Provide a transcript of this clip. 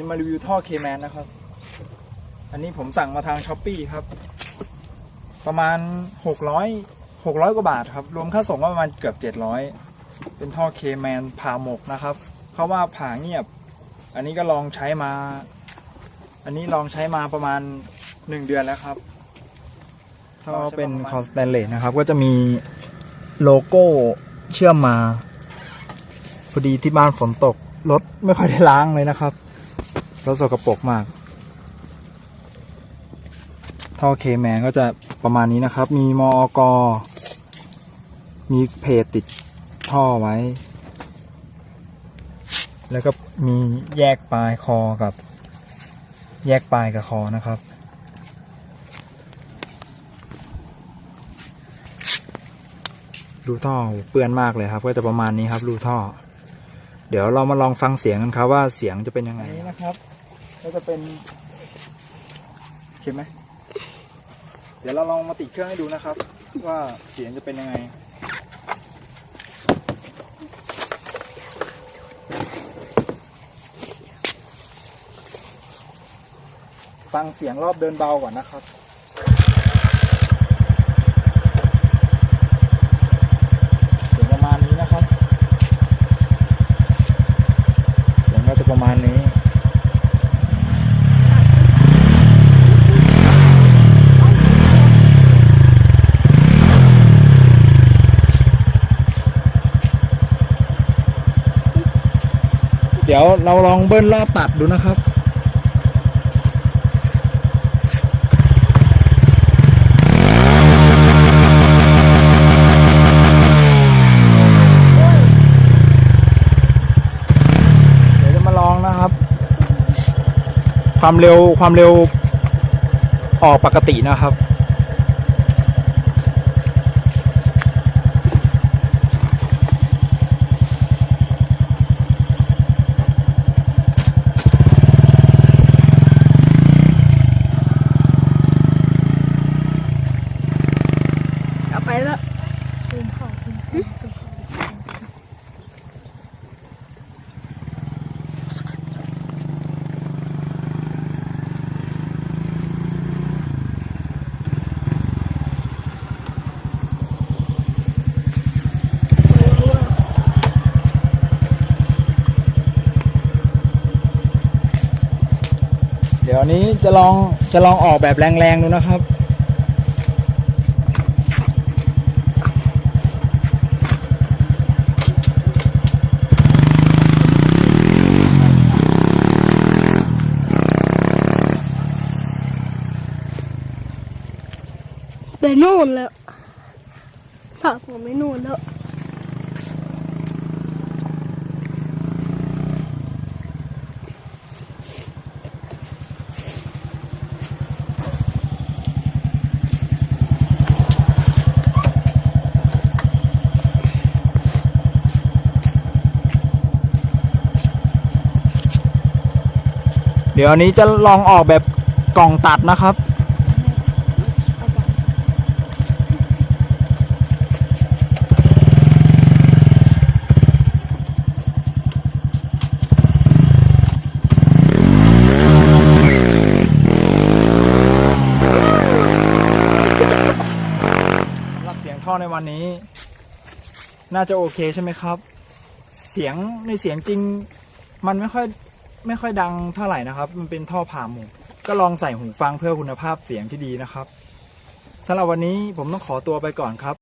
จะมารีวิวท่อเคแมนนะครับ อันนี้ผมสั่งมาทางช้อปปีครับ ประมาณหกร้อยหกร้อยกว่าบาทครับ รวมค่าส่งก็ประมาณเกือบเจ็ดร้อยเป็นท่อเคแมนผ่าหมกนะครับ เขาว่าผ่าเงียบ อันนี้ก็ลองใช้มา อันนี้ลองใช้มาประมาณหนึ่งเดือนแล้วครับท่อเป็นคอสแตนเลสนะครับ ก็จะมีโลโก้เชื่อมมาพอดีที่บ้านฝนตกรถไม่ค่อยได้ล้างเลยนะครับ รถสกปรกมาก ท่อเคแมนก็จะประมาณนี้นะครับ มีมอกมีเพจติดท่อไว้ แล้วก็มีแยกปลายคอกับ แยกปลายกับคอนะครับ รูท่อเปื้อนมากเลยครับ ก็จะประมาณนี้ครับ รูท่อ เดี๋ยวเรามาลองฟังเสียงกันครับว่าเสียงจะเป็นยังไงนี้นะครับ ก็จะเป็นเห็นไหม เดี๋ยวเราลองมาติดเครื่องให้ดูนะครับ ว่าเสียงจะเป็นยังไงฟังเสียงรอบเดินเบาก่อนนะครับ เสียงประมาณนี้นะครับ เสียงก็จะประมาณนี้ เดี๋ยวเราลองเบิ้ลรอบตัดดูนะครับเดี๋ยวมาลองนะครับความเร็วความเร็วออกปกตินะครับ เอาไปแล้ว ซูมเข้าซูมเข้าซูมเข้า เดี๋ยวนี้จะลองจะลองออกแบบแรงๆดูนะครับไปนู่นแล้วผักผมไม่นู่นแล้ว ดี๋ยวนี้จะลองออกแบบกล่องตัดนะครับหรับเสียงท่อในวันนี้ น่าจะโอเคใช่ไหมครับ เสียงในเสียงจริงมันไม่ค่อย ไม่ค่อยดังเท่าไหร่นะครับ มันเป็นท่อผ่าหมูก็ลองใส่หูฟังเพื่อคุณภาพเสียงที่ดีนะครับสำหรับวันนี้ผมต้องขอตัวไปก่อนครับ